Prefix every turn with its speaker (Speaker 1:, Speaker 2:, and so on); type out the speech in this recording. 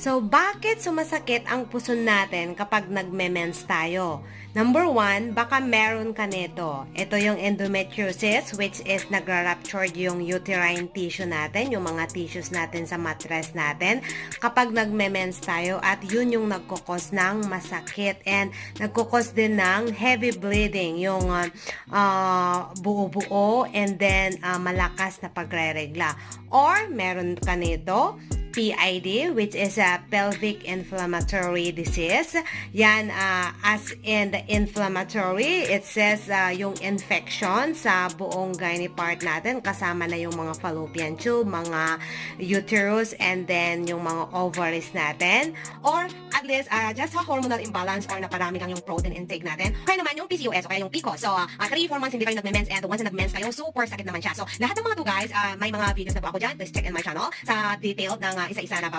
Speaker 1: So, bakit sumasakit ang puso natin kapag nagme-mens tayo? Number one, baka meron ka nito. Ito yung endometriosis, which is nagra-rupture yung uterine tissue natin, yung mga tissues natin sa mattress natin, kapag nagme-mens tayo at yun yung nagkukos ng masakit and nagkukos din ng heavy bleeding, yung uh, uh, buo-buo and then uh, malakas na pagre-regla. Or, meron ka nito, PID, which is a pelvic inflammatory disease. Yan, uh, as in the inflammatory, it says uh, yung infection sa buong gynae part natin, kasama na yung mga fallopian tube, mga uterus, and then yung mga ovaries natin. Or, at least, uh, just a hormonal imbalance or naparami lang yung protein intake natin. Kaya naman yung PCOS o kaya yung PCOS. So, 3-4 months hindi kayo nagme-mens and once na nag-mens kayo, super sakit naman siya. So, lahat ng mga to guys, uh, may mga videos na po ako dyan. Please check in my channel sa detailed ng uh, isa-isa na